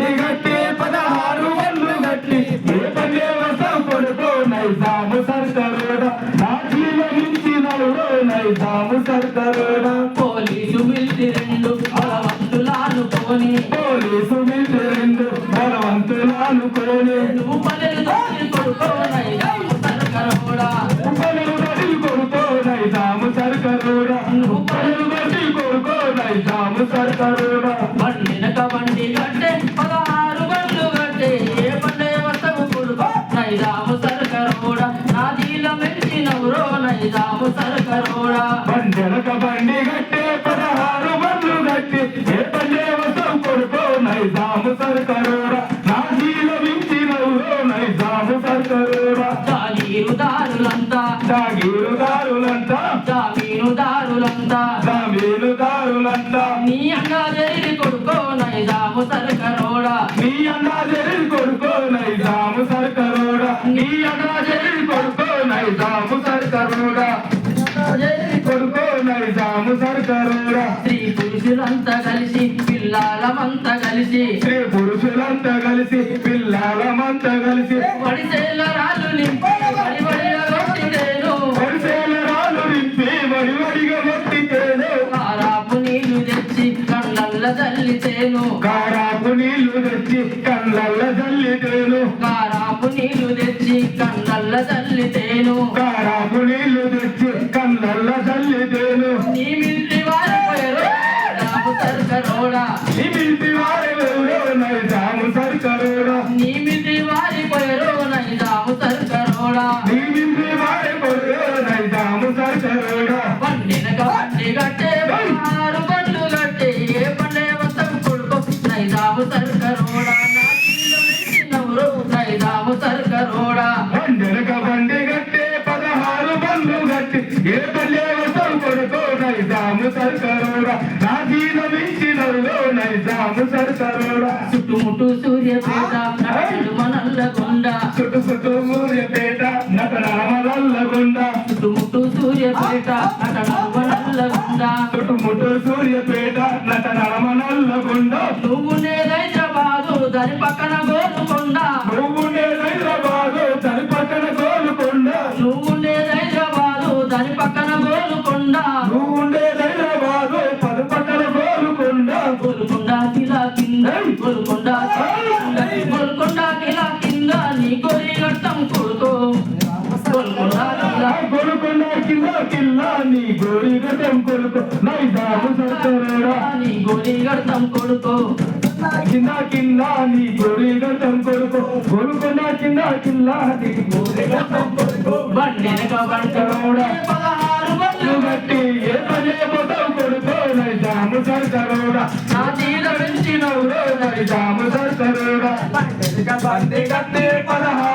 దండి గట్టి పదహారు వన్లు గట్టి కొడుకు నైజాము సర్కరుడా. రాజీల నుంచి నలుడు నైజాము సర్కరుడా. పోలీసు మిల్చి రెండు బలవంతులాను కొని పోలీసు మిల్చి రెండు బలవంతులాను కొని కొడుకు నైజాము సర్కరుడా. సర్కరుడా. సర్కరుడా. బండెనక బండి గట్టే పదహారు బండ్లు గట్టి ఏ పల్లె వసం కొడుకో నైజాము సర్కరోడా నా జీల మించినవురో నైజాము సర్కరోడా జాగీరుదారులంతా. జాగీరుదారులంతా. జామీనుదారులంతా జమీనుదారులంతా నీ అంగా జైలు కొడుకో నైజాము సర్కరోడా. నీ అన్నా జరిగి కొడుకో నైజాము సర్కరోడా. నీ అన్నా జరిగి కొడుకో స్త్రీ పురుషులంతా కలిసి పిల్లాలమంతా కలిసి. స్త్రీ పురుషులంతా కలిసి పిల్లలమంతా కలిసి. పడిసేల రాళ్ళు నింపి వడి వడిగా కొట్టిందేను వరిసేల రాళ్ళు నింపి వడి వడిగా మొట్టితేను కారాపు నీళ్ళు తెచ్చి కళ్ళల్ల జల్లితేను. కారాపు నీళ్ళు తెచ్చి కళ్ళల్ల జల్లితేను. కారాపు నీళ్ళు తెచ్చి కళ్ళల్ల జల్లితేను. కారాపు నీళ్ళు సర్కరోడా నీ ఇంటి వారెవరో నైజాము సర్కరోడా నీ మిల్లి వారిపోయారు నైజాము సర్కరోడా నీ ఇంటి వారెవరో నైజాము సర్కరోడా పండినక పండి గట్టే ఆరు పండ్లు గట్టే ఏ పండే వసం కొడుకో. నైజాము సర్కరోడా నా జీలో మెచ్చినవురు నైజాము సర్కరోడా బండి గట్టే పదహారు బండ్లు గట్టి ఏ పల్లె వసం కొడుకో. నైజాము సర్కరోడా నా జీల నైజాము సర్కరోడా చుట్టుముట్టు సూర్యపేట నల్లగొండ చుట్టు చుట్టూ సూర్యపేట నటనమలల్లగుండ చుట్టుముట్టు సూర్యపేట నడుమ నల్లగొండ చుట్టుముట్టు సూర్యపేట నటనమలల్లగుండ నువ్వు హైదరాబాదు దాని పక్కన గోలుకొండ. నువ్వు హైదరాబాదు తన పక్కన గోలుకొండ. నువ్వు హైదరాబాదు దాని పక్కన గోలుకొండ గోలుకొండ కిలా కింద నీ గోరి గట్టం కొడుకో. గోలుకొండ గోలుకొండ కింద కిల్ల నీ గోరి గతం కొలుకో నైజాము సర్కరోడా నీ గోరి గట్టం కొడుకో. కింద కింద నీ గోరి గతం కొలుకో గోలుకొండ కింద కిల్ల నీ గోరి గతం కొలుకో బండినక బంటోడా నా తీర పెంచినవురో నైజాము సర్కరోడా పదహారు